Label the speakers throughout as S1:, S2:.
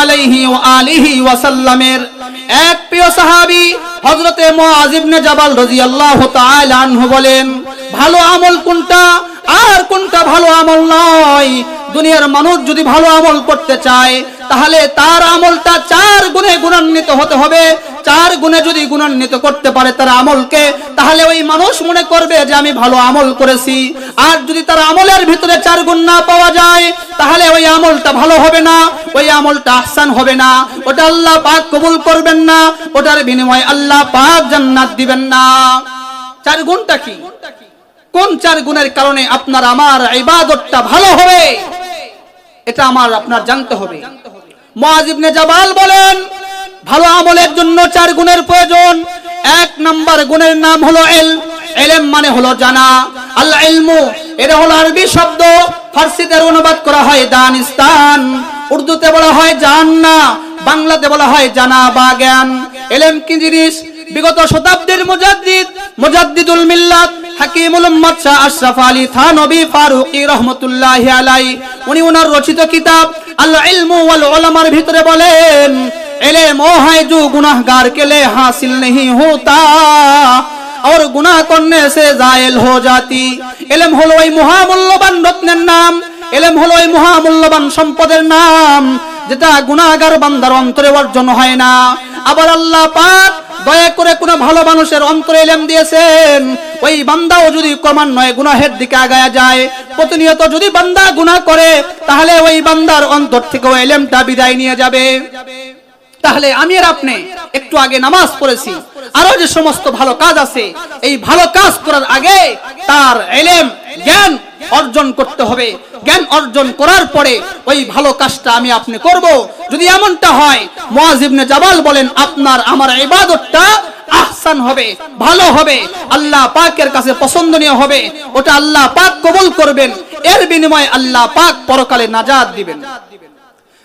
S1: আলাইহি ও আলিহি ওয়াসাল্লামের এক প্রিয় হজরতে জাবাল বলেন, ভালো আমল কোনটা? আর কোনটা ভালো আমল নয়? দুনিয়ার মানুষ যদি ভালো আমল করতে চায়, তাহলে তার আমলটা চার গুণে গুণান্বিত হতে হবে। চার গুণে যদি গুণান্বিত করতে পারে তার আমলকে, তাহলে ওই মানুষ মনে করবে যে আমি ভালো আমল করেছি। আর যদি তার আমলের ভিতরে চার গুণ না পাওয়া যায়, তাহলে ওই আমলটা ভালো হবে না, ওই আমলটা আহসান হবে না। ওটা আল্লাহ পাক কবুল করবেন না, ওটার বিনিময়ে আল্লাহ পাক জান্নাত দিবেন না। চার গুণটা কি? কোন চার গুণের কারণে আপনার আমার ইবাদতটা ভালো হবে? এটা আমার আপনার জানতে হবে। মুআজ ইবনে জাবাল বলেন ভালো আমলের জন্য চার গুণের প্রয়োজন। এক নাম্বার গুণের নাম হলো এল। এলেম মানে হলো জানা। আল ইলমু, এটা হলো আরবি শব্দ। ফার্সিতে অনুবাদ করা হয় দানিস্তান। উর্দুতে বলা হয় জান্না। বাংলাতে বলা হয় জানা বা জ্ঞান। এলেম কি জিনিস? বিগত শতাব্দীর মুজাদ্দিদ, মুজাদ্দিদুল মিল্লাত হাকিমুল উম্মাত শাহ আশরাফ আলী থানবী ফারুকী রহমাতুল্লাহি আলাই উনি ওনার রচিত কিতাব আল ইলমু ওয়াল উলামার ভিতরে বলেন इल्म वो है जो गुनाहगार के लिए हासिल नहीं होता और गुनाह करने से जायल हो जाती इल्म হলো ওই মহামূল্যবান রত্নের নাম ইলম হলো ওই মহামূল্যবান সম্পদের নাম যেটা গুনাহগার বান্দার অন্তরে অর্জন হয় না আবার আল্লাহ পাক দয়া করে কোনো ভালো মানুষের অন্তরে এলেম দিয়েছেন ওই বান্দাও যদি ক্রমান্বয়ে গুনাহের দিকে আগায়া যায় প্রতিনিয়ত যদি বান্দা গুনাহ করে তাহলে ওই বান্দার অন্তর থেকে ওই এলেমটা বিদায় নিয়ে যাবে তাহলে আমি আর আপনি একটু আগে নামাজ পড়েছি। আরও যে সমস্ত ভালো কাজ আছে, এই ভালো কাজ করার আগে তার এলেম, জ্ঞান অর্জন করতে হবে। জ্ঞান অর্জন করার পরে ওই ভালো কাজটা আমি আপনি করব। যদি এমনটা হয়, মুআজ জাবাল বলেন, আপনার আমার ইবাদতটা আহসান হবে, ভালো হবে। আল্লাহ পাকের কাছে পছন্দনীয় হবে। ওটা আল্লাহ পাক কবুল করবেন। এর বিনিময়ে আল্লাহ পাক পরকালে নাজাত দিবেন।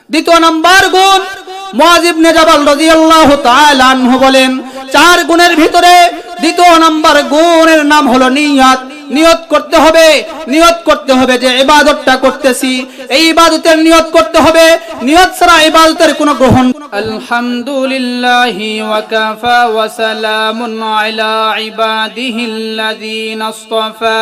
S1: দ্বিতীয় নাম্বার গুণ, মুআজ ইবনে জাবাল রাদিয়াল্লাহু তাআলা আনহু বলেন, চার গুণের ভিতরে দ্বিতীয় নাম্বার গুণের নাম হলো নিয়াত। নিয়ত করতে হবে, নিয়ত করতে হবে যে ইবাদতটা করতেছি। এই ইবাদতের নিয়ত করতে হবে, নিয়ত ছাড়া ইবাদতের কোনো গ্রহণ
S2: আলহামদুলিল্লাহি ওয়াকাফা ওয়া সালামুন আলা ইবাদিহিল্লাযীনা ইসতাফা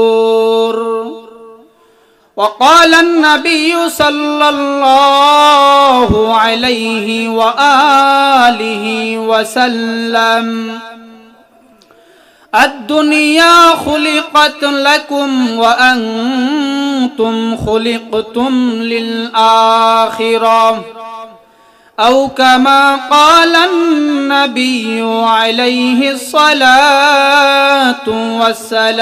S2: وقال النبي صلى الله عليه وآله وسلم الدنيا خلقت لكم وأنتم خلقتم للآخرة أو كما قال النبي عليه الصلاة والسلام.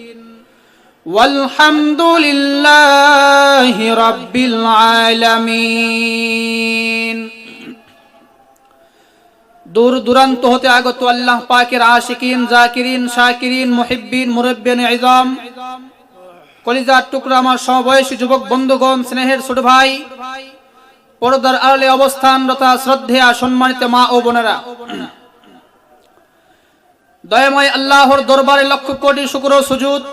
S2: والحمد لله رب العالمين দূর দূরান্ত হতে আগত আল্লাহ পাকের আশিকিন জাকিরিন শাকিরিন মুহিব্বিন মুরব্বিন ইজাম কলিজার টুকরা আমার সমবয়সী যুবক বন্ধুগণ স্নেহের ছোট ভাই পর্দার আড়ালে অবস্থানরতা শ্রদ্ধেয়া সম্মানিত মা ও বোনেরা দয়াময় আল্লাহর দরবারে লক্ষ কোটি শুক্র সুজুদ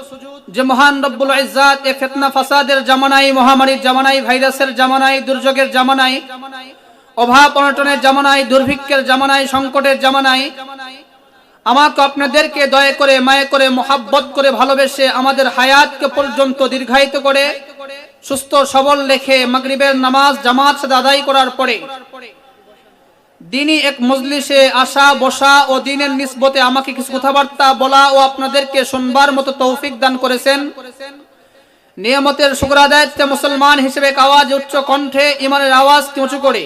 S2: যে মহান রব্বুল ইজ্জাত এ ফিতনা ফাসাদের জামানায়, মহামারীর জামানায়, ভাইরাসের জামানায়, দুর্যোগের জামানায়, অভাব অনটনের জামানায়, দুর্ভিক্ষের জামানায়, সংকটের জামানায় আমাকে আপনাদেরকে দয়া করে, মায়ে করে, মোহাব্বত করে ভালোবেসে আমাদের হায়াতকে পর্যন্ত দীর্ঘায়িত করে, সুস্থ সবল রেখে মাগরিবের নামাজ জামাত আদায় করার পরে দিনই এক মজলিসে আসা, বসা ও দিনের নিসবতে আমাকে কিছু কথাবার্তা বলা ও আপনাদেরকে শুনবার মতো তৌফিক দান করেছেন। নিয়ামতের শুক্রাদায়িত্বে মুসলমান হিসেবে এক আওয়াজ উচ্চ কণ্ঠে ইমানের আওয়াজ উঁচু করে।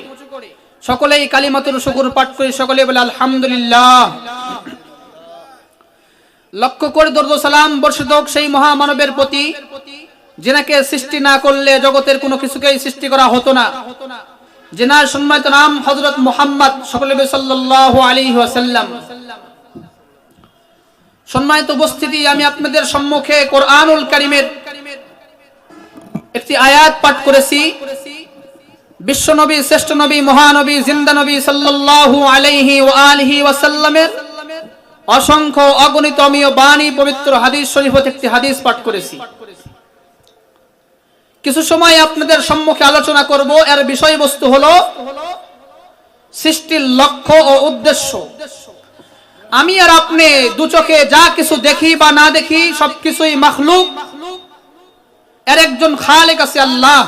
S2: সকলেই কালিমাতুর শুকুর পাঠ করি সকলে বলে আলহামদুলিল্লাহ। লক্ষ্য করে দর্দ সালাম বর্ষিত সেই মহামানবের প্রতি, যেনাকে সৃষ্টি না করলে জগতের কোনো কিছুকেই সৃষ্টি করা হতো না। জেনার সম্মানিত নাম হজরত মোহাম্মদ সকলে সাল্লাল্লাহু আলাইহি ওয়াসাল্লাম। সম্মানিত উপস্থিতি, আমি আপনাদের সম্মুখে কোরআনুল কারিমের একটি আয়াত পাঠ করেছি। বিশ্ব নবী, শ্রেষ্ঠ নবী, মহানবী, জিন্দা নবী সাল্লাল্লাহু আলাইহি ওয়া আলিহি ওয়াসাল্লামের অসংখ্য অগণিত অমীয় বাণী, পবিত্র হাদিস শরীফ একটি হাদিস পাঠ করেছি। কিছু সময় আপনাদের সম্মুখে আলোচনা করব। এর বিষয়বস্তু হলো সৃষ্টির লক্ষ্য ও উদ্দেশ্য। আমি আর আপনি দু চোখে যা কিছু দেখি বা না দেখি, সবকিছুই মখলুক। এর একজন খালেক আছে আল্লাহ।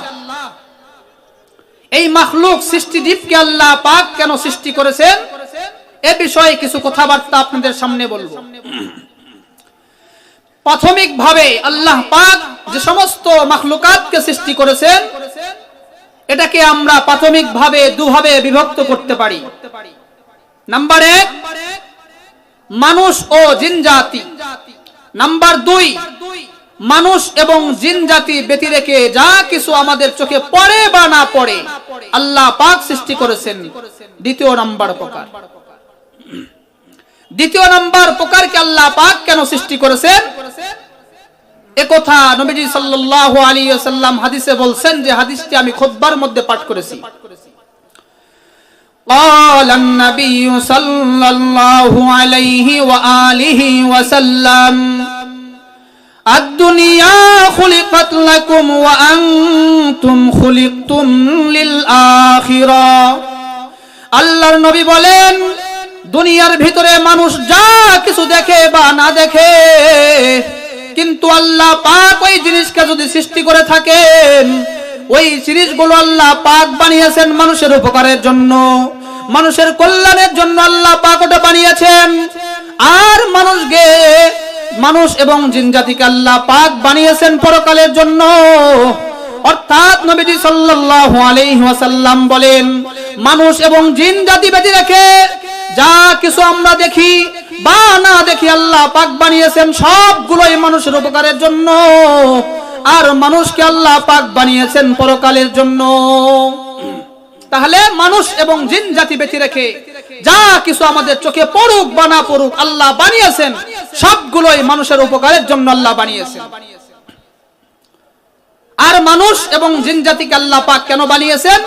S2: এই মখলুক সৃষ্টিজীবকে আল্লাহ পাক কেন সৃষ্টি করেছেন? এ বিষয়ে কিছু কথাবার্তা আপনাদের সামনে বলব। প্রাথমিক ভাবে আল্লাহ পাক যে সমস্ত মখলুকাতকে সৃষ্টি করেছেন, এটাকে আমরা প্রাথমিক ভাবে দুভাবে বিভক্ত করতে পারি। নাম্বার এক, মানুষ ও জিন জাতি। নাম্বার দুই, মানুষ এবং জিন জাতি ব্যতি রেখে যা কিছু আমাদের চোখে পড়ে বা না পড়ে, আল্লাহ পাক সৃষ্টি করেছেন। দ্বিতীয় নাম্বার প্রকার। দ্বিতীয় নাম্বার প্রকারকে আল্লাহ পাক কেন সৃষ্টি করেছেন একথা নবীজি সাল্লাল্লাহু আলাইহি ওয়াসাল্লাম হাদিসে বলছেন যে হাদিসটি আমি খুতবার মধ্যে পাঠ করেছি قال النبي صلى الله عليه وآله وسلم الدنيا خلقت لكم وأنتم خلقتم للآخرة আল্লাহর নবী বলেন দুনিয়ার ভিতরে মানুষ যা কিছু দেখে বা না দেখে, কিন্তু আল্লাহ পাক ওই জিনিসকে যদি সৃষ্টি করে থাকেন, ওই জিনিসগুলো আল্লাহ পাক বানিয়েছেন মানুষের উপকারের জন্য। মানুষের কল্যাণের জন্য আল্লাহ পাক ওটা বানিয়েছেন। আর মানুষকে, মানুষ এবং জিন জাতিকে আল্লাহ পাক বানিয়েছেন পরকালের জন্য। অর্থাৎ নবীজি সাল্লাল্লাহু আলাইহি ওয়াসাল্লাম বলেন, মানুষ এবং জিন জাতি ব্যতি রেখে যা কিছু আমরা দেখি বা না দেখি আল্লাহ পাক বানিয়েছেন সবগুলোই মানুষের উপকারের জন্য। আর মানুষকে আল্লাহ পাক বানিয়েছেন পরকালের জন্য। তাহলে মানুষ এবং জিন জাতি বেঁচে রেখে যা কিছু আমাদের চোখে পড়ুক বা না পড়ুক আল্লাহ বানিয়েছেন, সবগুলোই মানুষের উপকারের জন্য আল্লাহ বানিয়েছেন। আর মানুষ এবং জিন জাতিকে আল্লাহ পাক কেন বানিয়েছেন?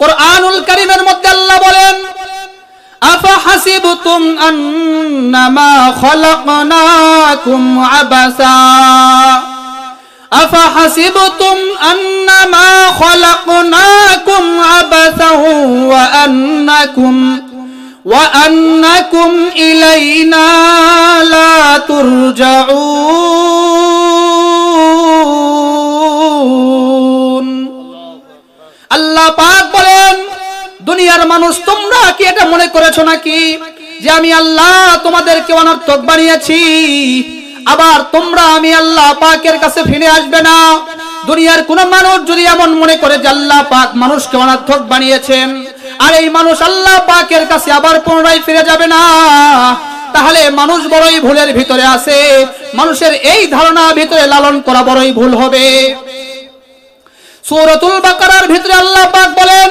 S2: কোরআনুল কারীমের মধ্যে আল্লাহ বলেন আফাহাসিবতুম আন্নামা খলাকনাকুম আবাসা أفحسبتم أنما خلقناكم عبثا وأنكم وأنكم إلينا لا ترجعون আল্লাহ পাক বলেন দুনিয়ার মানুষ, তোমরা কি এটা মনে করেছ নাকি? যে আমি আল্লাহ তোমাদেরকে অনর্থক বানিয়েছি, আবার তোমরা আমি আল্লাহ পাকের কাছে ফিরে আসবে না। দুনিয়ার কোন মানুষ যদি এমন মনে করে যে আল্লাহ পাক মানুষকে অনার্থক বানিয়েছেন, আর এই মানুষ আল্লাহ পাকের কাছে আবার পুনরায় ফিরে যাবে না, তাহলে মানুষ বড়ই ভুলের ভিতরে আছে। মানুষের এই ধারণা ভিতরে লালন করা বড়ই ভুল হবে। সূরাতুল বাকারার ভিতরে আল্লাহ পাক বলেন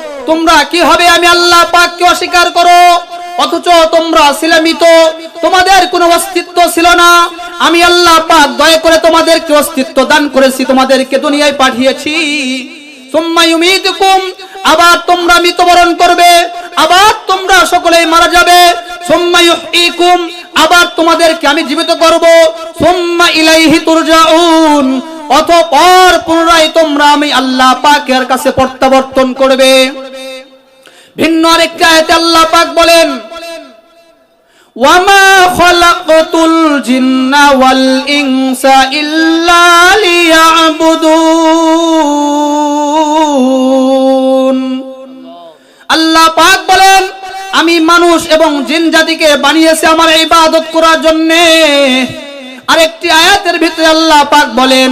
S1: তোমরা কীভাবে আমি আল্লাহ পাককে অস্বীকার করো। অথচ তোমরা ছিলে মৃত। তোমাদের কোনো অস্তিত্ব ছিল না। আমি আল্লাহ পাক দয়া করে তোমাদেরকে অস্তিত্ব দান করেছি, তোমাদেরকে দুনিয়ায় পাঠিয়েছি। আবার তোমরা মৃত্যুবরণ করবে, আবার তোমরা সকলেই মারা যাবে। আবার তোমাদেরকে আমি জীবিত করব। সুম্মা ইলাইহি তুরজাউন, অতঃপর পুনরায় তোমরা আমি আল্লাহ পাকের কাছে প্রত্যাবর্তন করবে। ভিন্ন আরেকটা আয়াতে আল্লাহ পাক বলেন, ওয়ামা খলাকতুল জিন্না ওয়াল ইনসা ইল্লা লিয়াবুদুন। আল্লাহ পাক বলেন, আমি মানুষ এবং জিন জাতিকে বানিয়েছি আমার ইবাদত করার জন্য। আরেকটি আয়াতের ভিতরে আল্লাহ পাক বলেন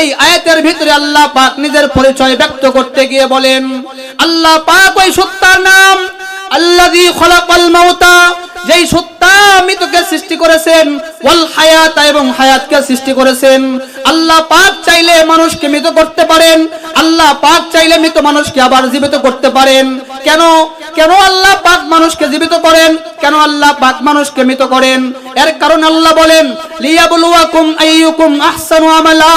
S1: এই আয়াতের ভিতরে আল্লাহ পাক নিজের পরিচয় ব্যক্ত করতে গিয়ে বলেন, আল্লাহ পাক ওই সত্তার নাম, আল্লাযী খলাকাল মাউতা যেই সত্তা মৃতকে সৃষ্টি করেছেন, ওয়াল হায়াতা এবং হায়াতকে সৃষ্টি করেছেন। আল্লাহ পাক চাইলে মানুষকে মৃত করতে পারেন, আল্লাহ পাক চাইলে মৃত মানুষকে আবার জীবিত করতে পারেন। কেন? কেন আল্লাহ পাক মানুষকে জীবিত করেন? কেন আল্লাহ পাক মানুষকে মৃত করেন? এর কারণ আল্লাহ বলেন, লিয়াবলুয়াকুম আইয়ুকুম আহসানু আমালা।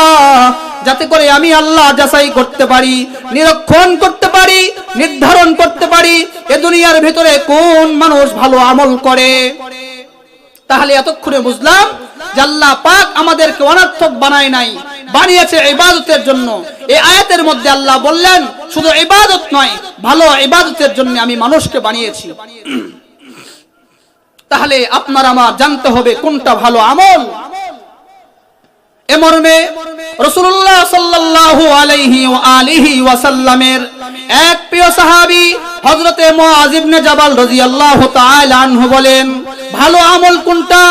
S1: যাতে করে আমি আল্লাহ যাচাই করতে পারি, নিরীক্ষণ করতে পারি, নির্ধারণ করতে পারি এ দুনিয়ার ভিতরে কোন মানুষ ভালো আমল করে। তাহলে এতক্ষণে বুঝলাম আল্লাহ পাক আমাদেরকে অনার্থক বানায় নাই, বানিয়েছে ইবাদতের জন্য। এই আয়াতের মধ্যে আল্লাহ বললেন, শুধু ইবাদত নয়, ভালো ইবাদতের জন্য আমি মানুষকে বানিয়েছি। তাহলে আপনার আমার জানতে হবে কোনটা ভালো আমল। এ মর্মে রসুল্লাহ সাল্লাহ আলাইহি আলিহি ওয়াসাল্লামের এক প্রিয় সাহাবি হজরতে মজিবনে জাবাল রাজি আল্লাহ আনহু বলেন, ভালো আমল কোনটা?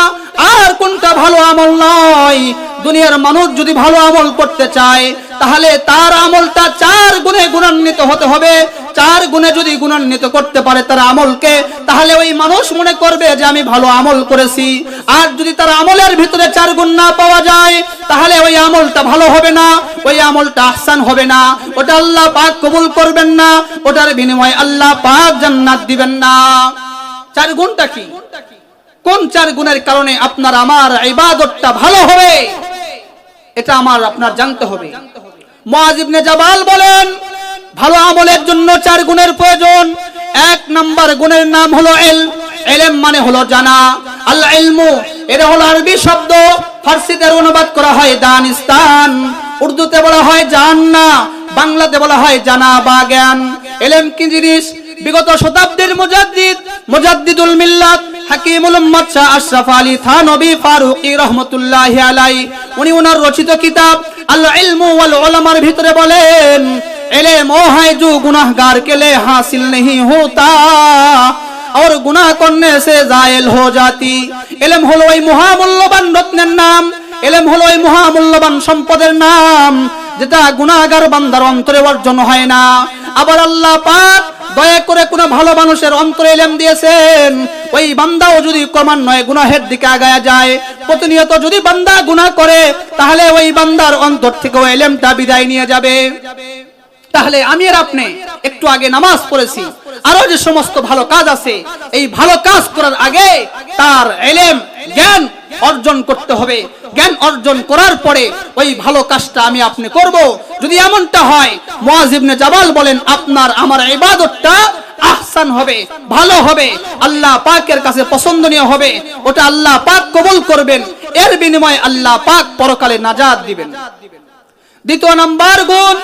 S1: আর কোনটা ভালো আমল নয়? দুনিয়ার মানুষ যদি ভালো আমল করতে চায়, তাহলে তার আমলটা চার গুণে গুণান্বিত হতে হবে। চার গুণে যদি গুণান্বিত করতে পারে তার আমলকে, তাহলে ওই মানুষ মনে করবে যে আমি ভালো আমল করেছি। আর যদি তার আমলের ভিতরে চার গুণ না পাওয়া যায়, তাহলে ওই আমলটা ভালো হবে না, ওই আমলটা আহসান হবে না। ওটা আল্লাহ পাক কবুল করবেন না, ওটার বিনিময়ে আল্লাহ পাক জান্নাত দিবেন না। চার গুণটা কি? কোন চার গুণের কারণে আপনার আমার ইবাদতটা ভালো হবে? এটা আমার, আপনার জানতে হবে। মুআজ ইবনে জাবাল বলেন, ভালো আমলের জন্য চার গুণের প্রয়োজন। এক নাম্বার গুণের নাম হলো এল। এলেম মানে হলো জানা। আল ইলমু, এটা হলো আরবি শব্দ। ফার্সিতে এর অনুবাদ করা হয় দানিস্তান। উর্দুতে বলা হয় জান্না। বাংলাতে বলা হয় জানা বা জ্ঞান। এলেম কি জিনিস? বিগত শতাব্দীর মুজাদ্দিদ, মুজাদ্দিদুল মিল্লাত হাকিমুল উম্মাত শাহ আশরাফ আলী থানবী ফারুকী রহমাতুল্লাহি আলাই উনি ওনার রচিত কিতাব আল ইলমু ওয়াল উলামার ভিতরে বলেন इल्म वो है जो गुनाहगार के लिए हासिल नहीं होता और गुनाह करने से जायल हो जाती इल्म হলো ওই মহামূল্যবান রত্নের নাম ইলম হলো ওই মহামূল্যবান সম্পদের নাম যেটা গুনাহগার বান্দার অন্তরে অর্জন হয় না আবার আল্লাহ পাক দয়া করে কোন ভালো মানুষের অন্তরে এলেম দিয়েছেন। ওই বান্দাও যদি ক্রমান্বয়ে গুনাহের দিকে আগায়া যায়, প্রতিনিয়ত যদি বান্দা গুনাহ করে, তাহলে ওই বান্দার অন্তর থেকে ওই এলেমটা বিদায় নিয়ে যাবে। তাহলে আমি আর আপনি একটু আগে নামাজ পড়েছি আরও যে সমস্ত ভালো কাজ আছে, এই ভালো কাজ করার আগে তার এলেম, জ্ঞান অর্জন করতে হবে। জ্ঞান অর্জন করার পরে ওই ভালো কাজটা আমি আপনি করব। যদি এমনটা হয়, মুআজ জাবাল বলেন, আপনার আমার ইবাদতটা আহসান হবে, ভালো হবে, আল্লাহ পাকের কাছে পছন্দনীয় হবে, ওটা আল্লাহ পাক কবুল করবেন, এর বিনিময়ে আল্লাহ পাক পরকালে নাজাত দিবেন। দ্বিতীয় নাম্বার গুণ,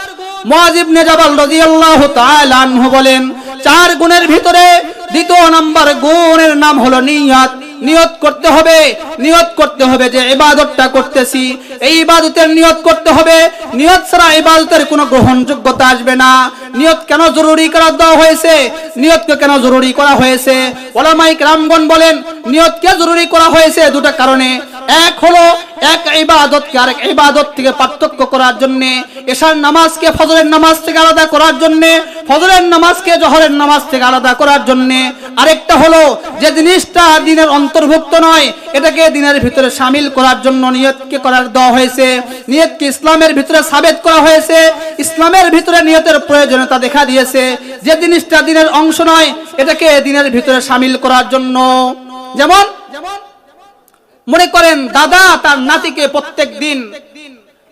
S1: মুআজ ইবনে জাবাল রাদিয়াল্লাহু তাআলা আনহু বলেন, চার গুণের ভিতরে দ্বিতীয় নাম্বার গুণের নাম হলো নিয়াত। নিয়ত করতে হবে, নিয়ত করতে হবে যে ইবাদতটা করতেছি। এই ইবাদতের নিয়ত করতে হবে, নিয়ত ছাড়া ইবাদতের কোনো গ্রহণযোগ্যতা আসবে না। নিয়ত কেন জরুরি করা দেওয়া হয়েছে? নিয়তকে কেন জরুরি করা হয়েছে? ওলামাইক রামগণ বলেন, নিয়তকে জরুরি করা হয়েছে দুটো কারণে। এক হলো এক ইবাদতকে আরেক ইবাদত থেকে পার্থক্য করার জন্য, এশার নামাজকে ফজরের নামাজ থেকে আলাদা করার জন্য, ফজরের নামাজকে জহরের নামাজ থেকে আলাদা করার জন্য। আরেকটা হলো যে জিনিসটা দিনের অন্তর্ভুক্ত নয়, এটাকে দিনের ভিতরে সামিল করার জন্য নিয়তকে করার দেওয়া হয়েছে। নিয়তকে ইসলামের ভিতরে সাবেত করা হয়েছে। ইসলামের ভিতরে নিয়তের প্রয়োজনীয়তা দেখা দিয়েছে। যে জিনিসটা দিনের অংশ নয়, এটাকে দিনের ভিতরে সামিল করার জন্য। যেমন যেমন মনে করেন দাদা তার নাতিকে প্রত্যেক দিন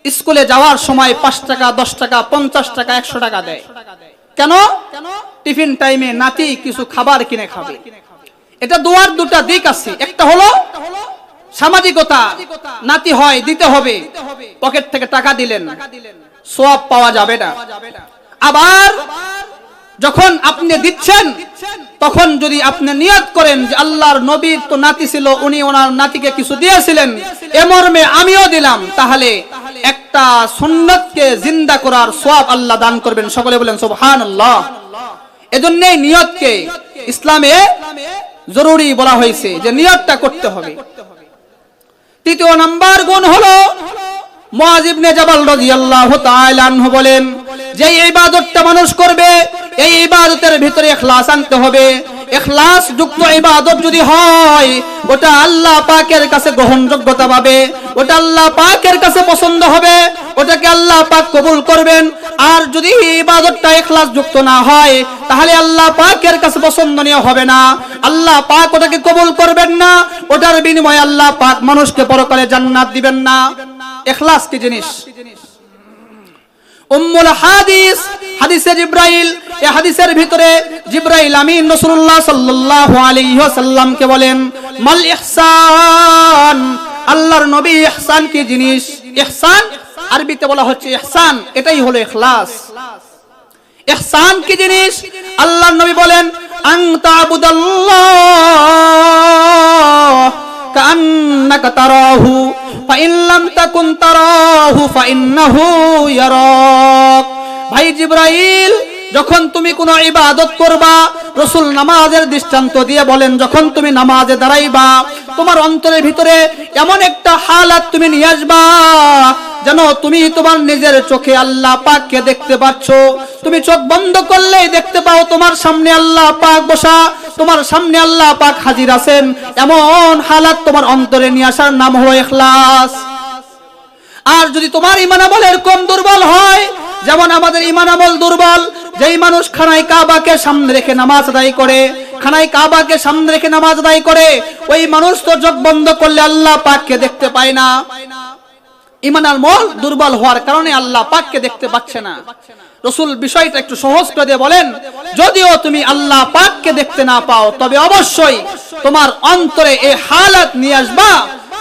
S1: স্কুলে যাওয়ার সময় পাঁচ টাকা দশ টাকা পঞ্চাশ টাকা একশো টাকা দেয়। কেন? টিফিন টাইমে নাতি কিছু খাবার কিনে খাবে। এটা দোয়ার দুটা দিক আছে। একটা হলো সামাজিকতা। নাতি হয় দিতে হবে। পকেট থেকে টাকা দিলেন। সোয়াব পাওয়া যাবে না। আবার যখন আপনি দিচ্ছেন, তখন যদি আপনি নিয়ত করেন যে আল্লাহর নবীর তো নাতি ছিল, উনি ওনার নাতিকে কিছু দিয়েছিলেন, এ মর্মে আমিও দিলাম, তাহলে একটা সুন্নতকে জিন্দা করার সওয়াব আল্লাহ দান করবেন। সকলে বলেন, সুবহানাল্লাহ। এজন্যই নিয়তকে ইসলামে জরুরি বলা হয়েছে যে নিয়তটা করতে হবে। তৃতীয় নাম্বার গুণ হলো মুআজ ইবনে জাবাল রাদিয়াল্লাহু তাআলা আনহু বলেন যে ইবাদতটা মানুষ করবে, এই ইবাদতের ভিতরে ইখলাস আনতে হবে। ইখলাস যুক্ত ইবাদত যদি হয়, ওটা আল্লাহ পাকের কাছে গ্রহণযোগ্যতা পাবে, ওটা আল্লাহ পাকের কাছে পছন্দ হবে, ওটাকে আল্লাহ পাক কবুল করবেন। আর যদি ইবাদতটা ইখলাস যুক্ত না হয়, তাহলে আল্লাহ পাকের কাছে পছন্দনীয় হবে না। আল্লাহ পাক ওটাকে কবুল করবেন না, ওটার বিনিময়ে আল্লাহ পাক মানুষকে পরকালে জান্নাত দিবেন না। ইখলাস কি জিনিস? উম্মুল হাদিস, হাদিসে জিব্রাইল এই হাদিসের ভিতরে জিব্রাইল আমিন রাসূলুল্লাহ সাল্লাল্লাহু আলাইহি ওয়াসাল্লামকে বলেন, মাল ইহসান? আল্লাহর নবী ইহসান কি জিনিস? ইহসান, আরবিতে বলা হচ্ছে ইহসান, এটাই হলো ইখলাস। ইহসান কি জিনিস? আল্লাহর নবী বলেন, আন তা'বুদাল্লাহ কান্নাকা তারাহু ভাই জিব্রাইল, যখন তুমি কোনো ইবাদত করবা, রসুল নামাজের দৃষ্টান্ত দিয়ে বলেন, যখন তুমি নামাজে দাঁড়াইবা, তোমার অন্তরের ভিতরে এমন একটা হালাত তুমি নিয়ে আসবা যেন তুমি তোমার নিজের চোখে আল্লাহ পাককে দেখতে পাচ্ছ তুমি চোখ বন্ধ করলেই দেখতে পাও তোমার সামনে আল্লাহ পাক বসা, তোমার সামনে আল্লাহ পাক হাজির আছেন। এমন হালাত তোমার অন্তরে নিয়ে আসার নাম হলো ইখলাস। আর যদি তোমার ইমান আমল এরকম দুর্বল হয়, যেমন আমাদের ইমান আমল দুর্বল, যেই মানুষ খানায় কাবাকে সামনে রেখে নামাজ আদায় করে, খানায় কাবাকে সামনে রেখে নামাজ আদায় করে, ওই মানুষ তো চোখ বন্ধ করলে আল্লাহ পাককে দেখতে পায় না। ইমান আমল দুর্বল হওয়ার কারণে আল্লাহ পাককে দেখতে পাচ্ছে না। রসুল বিষয়টা একটু সহজ করে দিয়ে বলেন, যদিও তুমি আল্লাহ পাককে দেখতে না পাও, তবে অবশ্যই তোমার অন্তরে এই হালাত নিয়ে আসবা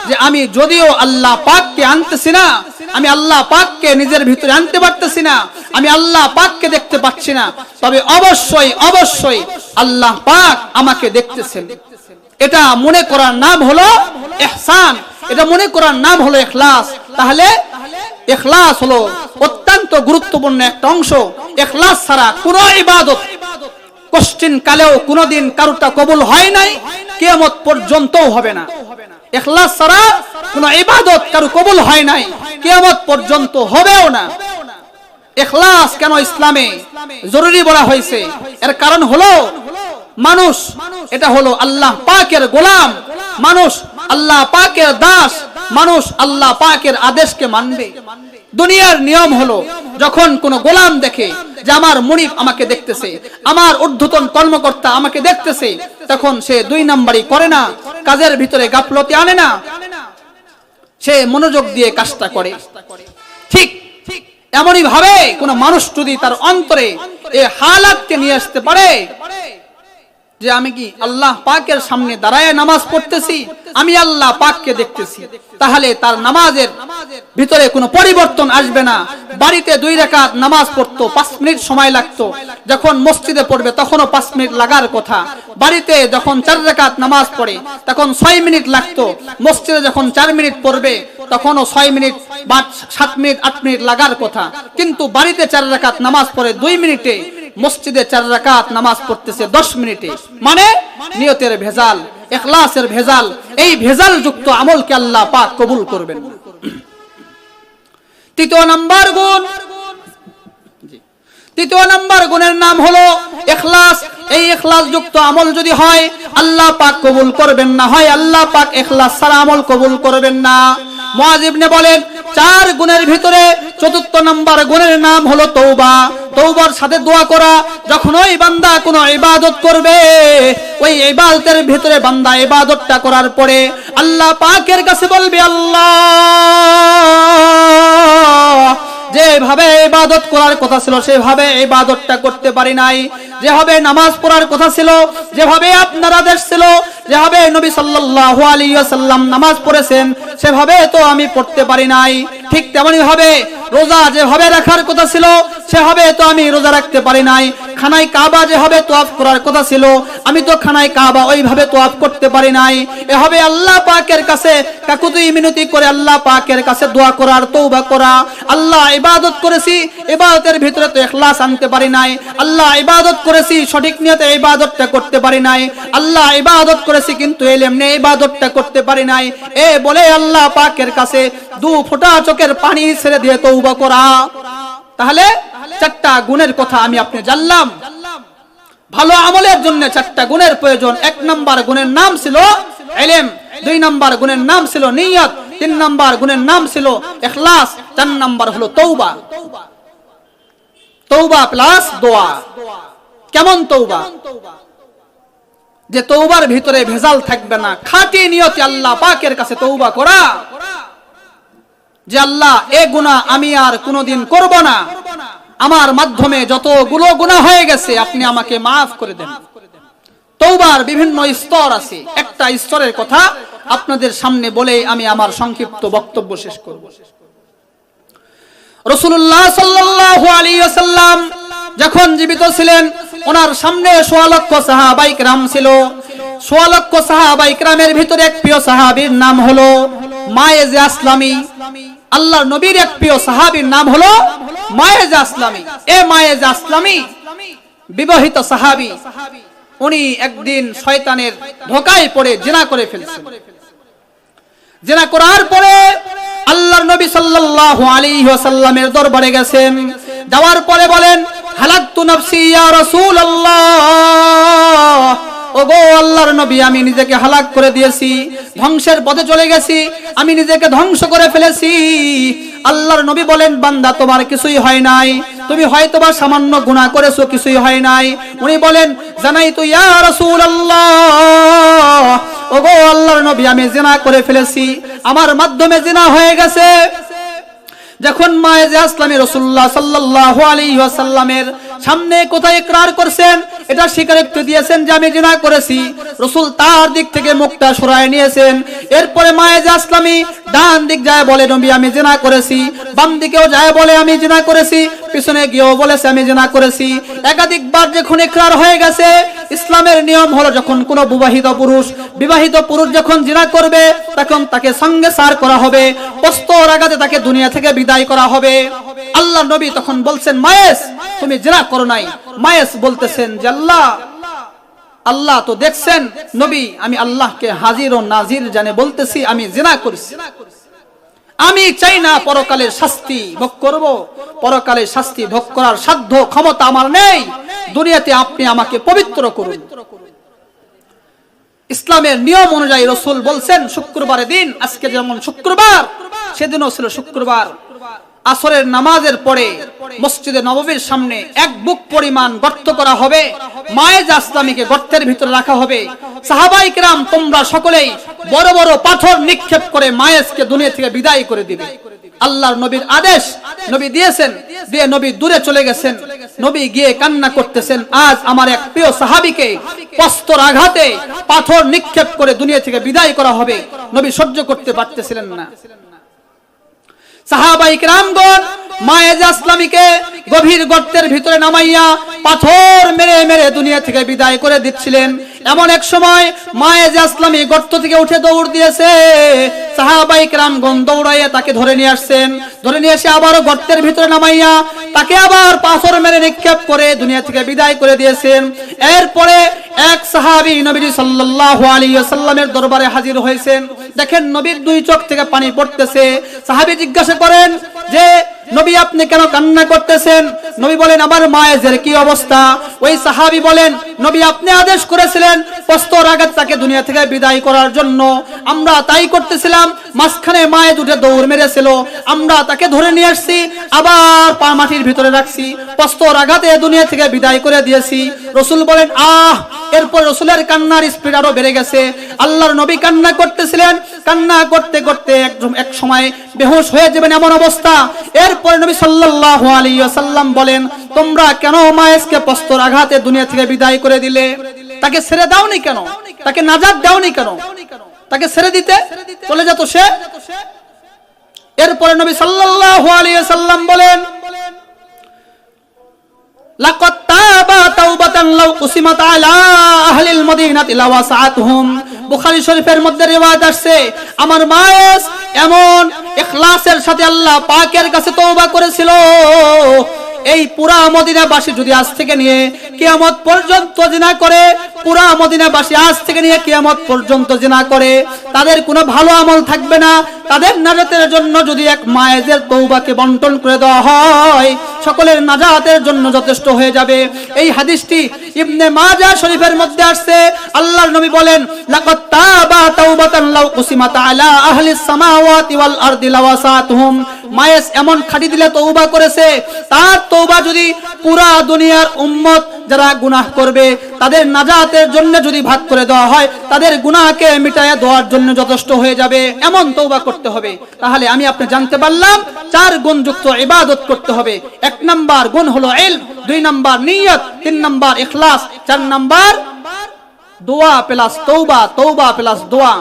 S1: যে আমি যদিও আল্লাহ পাককে আনতেছি না, আমি আল্লাহ পাককে নিজের ভিতরে আনতে পারতেছি না, আমি আল্লাহ পাককে দেখতে পাচ্ছি না, তবে অবশ্যই অবশ্যই আল্লাহ পাক আমাকে দেখতেছেন। এটা মনে করার নাম হলো ইহসান। এটা মনে করার নাম হলো ইখলাস। তাহলে ইখলাস হলো অত্যন্ত গুরুত্বপূর্ণ একটা অংশ। ইখলাস ছাড়া কোন ইবাদত কোশ্চিন কালেও কোনোদিন কারোটা কবুল হয় নাই, কিয়ামত পর্যন্তও হবে না। ইখলাস ছাড়া কোন ইবাদত কারও কবুল হয় নাই, কিয়ামত পর্যন্ত হবেও না। ইখলাস কেন ইসলামে জরুরি বলা হয়েছে? এর কারণ হলো মানুষ এটা হলো আল্লাহ পাকের গোলাম। মানুষ আল্লাহ পাকের দাস। মানুষ আল্লাহ পাকের আদেশকে মানবে। দুনিয়ার নিয়ম হলো যখন কোন গোলাম দেখে যে আমার মনিব আমাকে দেখতেছে আমার ঊর্ধ্বতন কর্মকর্তা আমাকে দেখতেছে তখন সে দুই নাম্বারই করে না কাজের ভিতরে গাফলতি আনে না। সে মনোযোগ দিয়ে কাজটা করে। ঠিক। এমনই ভাবে কোন মানুষ যদি তার অন্তরে এই হালাতকে নিয়ে আসতে পারে
S2: যে আমি কি আল্লাহ পাকের সামনে দাঁড়ায় নামাজ পড়তেছি? আমি আল্লাহ পাককে দেখতেছি। তাহলে তার নামাজের ভিতরে কোনো পরিবর্তন আসবে না। বাড়িতে দুই রাকাত নামাজ পড়তো, পাঁচ মিনিট সময় লাগতো। যখন মসজিদে পড়বে তখনও পাঁচ মিনিট লাগার কথা। বাড়িতে যখন চার রাকাত নামাজ পড়ে, তখন ছয় মিনিট লাগতো। মসজিদে যখন চার মিনিট পড়বে, তখনও ছয় মিনিট বা সাত মিনিট, আট মিনিট লাগার কথা। কিন্তু বাড়িতে চার রাকাত নামাজ পড়ে দুই মিনিটে, মসজিদে চার রাকাত নামাজ পড়তেছে দশ মিনিটে। মানে নিয়তের ভেজাল। এখলাসের ভেজাল, এই ভেজাল যুক্ত আমলকে আল্লাহ পাক কবুল করবেন। তৃতীয় নাম্বার গুণ। তৃতীয় নাম্বার গুণের নাম হলো এখলাস এই এখলাস যুক্ত আমল যদি হয়, আল্লাহ পাক কবুল করবেন না। হয় আল্লাহ পাক এখলাস ছাড়া আমল কবুল করবেন না। মহাজিবনে বলেন চার গুণের ভিতরে চতুর্থ নাম্বার গুণের নাম হলো তৌবা তৌবার সাথে দোয়া করা, যখন ওই বান্দা কোনো ইবাদত করবে, ওই ইবাদতের ভিতরে বান্দা ইবাদতটা করার পরে আল্লাহ পাকের কাছে বলবে, আল্লাহ যেভাবে ইবাদত করার কথা ছিল, সেভাবে ইবাদতটা করতে পারি নাই। যেভাবে নামাজ পড়ার কথা ছিল, যেভাবে আপনারা আদেশ ছিল, যেভাবে নবী সাল্লাল্লাহু আলাইহি ওয়াসাল্লাম নামাজ পড়েছেন, সেভাবে তো আমি পড়তে পারি নাই। ঠিক তেমনি ভাবে রোজা যেভাবে রাখার কথা ছিল, সেভাবে তো আমি রোজা রাখতে পারি নাই। খানায় কাবা যেভাবে তোয়াফ করার কথা ছিল, আমি তো খানায় কাবা ওইভাবে তোয়াফ করতে পারি নাই। এভাবে আল্লাহ পাকের কাছে কাকুতুই মিনতি করে আল্লাহ পাকের কাছে দোয়া করার তৌবা করা, আল্লাহ ইবাদত করেছি ইবাদতের ভিতরে তো ইখলাস আনতে পারি নাই। আল্লাহ ইবাদত করেছি, সঠিক নিয়তে ইবাদতটা করতে পারি নাই। আল্লাহ ইবাদত করেছি, কিন্তু এলেমনে ইবাদতটা করতে পারি নাই। এ বলে আল্লাহ পাকের কাছে, দু ফোঁটা চোখের পানি ছেড়ে দিয়ে তৌবা করা। তাহলে চারটা গুণের কথা আমি আপনি জানলাম। ভালো আমলের জন্য চারটা গুণের প্রয়োজন। এক নম্বর গুণের নাম ছিল এলেম, দুই নম্বর গুণের নাম ছিল নিয়ত, তিন নাম্বার গুণের নাম ছিল এখলাস, চার নাম্বার হলো তৌবা তৌবা প্লাস দোয়া। কেমন তৌবা যে তৌবার ভিতরে ভেজাল থাকবে না, খাঁটি নিয়তে আল্লাহ পাকের কাছে তৌবা করা। যে আল্লাহ, এ গুনাহ আমি আর কোনোদিন করব না। আমার মাধ্যমে যতগুলো গুনাহ হয়ে গেছে, আপনি আমাকে মাফ করে দেন। তৌবার বিভিন্ন স্তর আছে। একটা স্তরের কথা আপনাদের সামনে বলে আমি আমার সংক্ষিপ্ত বক্তব্য শেষ করব। রসুল্লাহ সাল্লাল্লাহু আলাইহি ওয়াসাল্লাম যখন জীবিত ছিলেন, ওনার সামনে সোয়া লক্ষ সাহাবাই রাম ছিল। সোয়া লক্ষ সাহাবাই রামের ভিতরে এক প্রিয় সাহাবীর নাম হলো মায়েজে আসলামী। আল্লাহর নবীর এক প্রিয় সাহাবীর নাম হলো মায়েজে আসলামী। এ মায়েজে আসলামী বিবাহিত সাহাবি। উনি একদিন শয়তানের ধোকায় পড়ে, জেনা করে ফেলছেন। জেনা করার পরে আল্লাহর নবী সাল্লাল্লাহু আলাইহি ওয়াসাল্লামের দরবারে গেছেন। যাওয়ার পরে বলেন, হালাকতু নাফসি ইয়া রাসূলুল্লাহ। ওগো আল্লাহর নবী, আমি নিজেকে হালাক করে দিয়েছি, ধ্বংসের পথে চলে গেছি, আমি নিজেকে ধ্বংস করে ফেলেছি। আল্লাহর নবী বলেন, বান্দা, তোমার কিছুই হয় নাই। তুমি হয়তো বা সামান্য গুনাহ করেছ, কিছুই হয় নাই। উনি বলেন জানাই তো ইয়া রাসূলুল্লাহ। ওগো আল্লাহর নবী, আমি জিনা করে ফেলেছি। আমার মাধ্যমে জিনা হয়ে গেছে। যখন মায়েজে আসলামী রসুল্লাহ সাল্লাহ আলী ওয়াসাল্লামের সামনে কোথায় ইকরার করছেন? এটা স্বীকারোক্তি দিয়েছেন যে আমি জিনা করেছি। রসুল তার দিক থেকে মুখটা সরায় নিয়েছেন। এরপরে মায়েজে আসলামী ডান দিক যায় বলে, নবী, আমি জিনা করেছি। বাম দিকেও যায় বলে, আমি জিনা করেছি। পিছনে গিয়েও বলেছে, আমি জিনা করেছি। একাধিকবার যখন ইকরার হয়ে গেছে, ইসলামের নিয়ম হলো যখন কোনো বিবাহিত পুরুষ বিবাহিত পুরুষ যখন জিনা করবে, তখন তাকে সঙ্গে সার করা হবে। প্রস্তর আঘাতে তাকে দুনিয়া থেকে বিদায় করা হবে। আল্লাহ নবী তখন বলছেন মায়েস তুমি জিনা করো নাই। মায়েস বলতেছেন যে আল্লাহ আল্লাহ তো দেখছেন। নবী, আমি আল্লাহকে হাজির ও নাজির জানে বলতেছি, আমি জিনা করেছি। আমি চাই না পরকালের শাস্তি ভোগ করব। পরকালের শাস্তি ভোগ করার সাধ্য, ক্ষমতা আমার নেই। দুনিয়াতে আপনি আমাকে পবিত্র করুন। ইসলামের নিয়ম অনুযায়ী রসুল বলছেন, শুক্রবারের দিন, আজকে যেমন শুক্রবার, সেদিনও ছিল শুক্রবার। আসরের নামাজের পরে মসজিদে নববীর সামনে এক বুক পরিমাণ গর্ত করা হবে। মায়েজ আসলামীকে গর্তের ভিতরে রাখা হবে। সাহাবাই কিরাম তোমরা সকলেই বড় বড় পাথর নিক্ষেপ করে মায়েজকে দুনিয়া থেকে বিদায় করে দিবে। আল্লাহর নবীর আদেশ নবী দিয়েছেন দিয়ে নবী দূরে চলে গেছেন। নবী গিয়ে কান্না করতেছেন। আজ আমার এক প্রিয় সাহাবীকে পস্তর আঘাতে পাথর নিক্ষেপ করে দুনিয়া থেকে বিদায় করা হবে। নবী সহ্য করতে পারতেছিলেন না। সাহাবাই রামগণ মায়েজ আসলামীকে গভীর গর্তের ভিতরে নামাইয়া পাথর মেরে মেরে দুনিয়া থেকে বিদায় করে দিচ্ছিলেন। এমন এক সময় মায়েজ আসলামী গর্ত থেকে উঠে দৌড় দিয়েছে। সাহাবাই রামগণ দৌড়াইয়া তাকে ধরে নিয়ে আসছেন। ধরে নিয়ে এসে আবারও গর্তের ভিতরে নামাইয়া তাকে আবার পাথর মেরে নিক্ষেপ করে দুনিয়া থেকে বিদায় করে দিয়েছেন। এরপরে এক সাহাবী নবীজি সাল্লাল্লাহু আলাইহি ওয়াসাল্লামের দরবারে হাজির হয়েছেন। দেখেন নবীর দুই চোখ থেকে পানি পড়তেছে। সাহাবী জিজ্ঞাসা করেন যে নবী আপনি কেন কান্না করতেছেন? নবী বলেন, আমার মায়ের কি অবস্থা? ওই সাহাবি বলেন, নবী, আপনি আদেশ করেছিলেন পস্তর আঘাত তাকে দুনিয়া থেকে বিদায় করার জন্য। আমরা তাই করতেছিলাম, মাঝখানে মায়ে দুটে দৌড় মেরেছিল। আমরা তাকে ধরে নিয়ে আসছি, আবার পা মাটির ভিতরে রাখছি। পস্তর আঘাতে দুনিয়া থেকে বিদায় করে দিয়েছি। রসুল বলেন, আহ এরপর রসুলের কান্নার স্পিড আরও বেড়ে গেছে। আল্লাহর নবী কান্না করতেছিলেন। কান্না করতে করতে একদম এক সময় বেহুশ হয়ে যাবেন এমন অবস্থা। এরপর নবী সাল্লাল্লাহু আলাইহি ওয়াসাল্লাম বলেন, তোমরা কেন মায়েসকে পস্তর আঘাতে দুনিয়া থেকে বিদায় করে দিলে? তাকে ছেড়ে দাওনি কেন? তাকে নাজাত দাওনি কেন? তাকে ছেড়ে দিতে? চলে যেত সে? এরপরে নবী সাল্লাল্লাহু আলাইহি ওয়াসাল্লাম বলেন তাবা তাওবাতান লাউ কুসিমাত আলা আহলিল মদিনাতি লাওয়াসাতহুম বুখারী শরীফের মধ্যে রিওয়ায়াত আসছে, আমার মায়েস এমন ইখলাসের সাথে আল্লাহ পাকের কাছে তওবা করেছিল। এই পুরা মদিনাবাসী যদি আজ থেকে নিয়ে কিয়ামত পর্যন্ত জিনা করে পুরা মদিনাবাসী আজ থেকে নিয়ে কিয়ামত পর্যন্ত জিনা করে। তাদের কোনো ভালো আমল থাকবে না। তাদের নাজাতের জন্য যদি এক মায়েজের তৌবাকে বন্টন করে দেওয়া হয়, সকলের নাজাতের জন্য যথেষ্ট হয়ে যাবে। এই হাদিসটি ইবনে মাজা শরীফের মধ্যে আসছে। আল্লাহর নবী বলেন, লাকাদ তাবা তাওবাতান লাউ কুসিমাত আলা আহলিস সামাওয়াতি ওয়াল আরদি লাওয়াসাতুহুম। মায়েস এমন খাটি দিলে তৌবা করেছে। তার তৌবা যদি পুরা দুনিয়ার উম্মত যারা গুনাহ করবে, তাদের নাজাতের জন্য যদি ভাগ করে দেওয়া হয়, তাদের গুনাহকে মিটায় দেওয়ার জন্য যথেষ্ট হয়ে যাবে। এমন তৌবা করতে হবে। তাহলে আমি আপনি জানতে পারলাম, চার গুণ যুক্ত ইবাদত করতে হবে। এক নাম্বার গুণ হলো এল দুই নাম্বার নিয়ত, তিন নাম্বার ইখলাস, চার নাম্বার দোয়া প্লাস তৌবা তৌবা প্লাস দোয়া।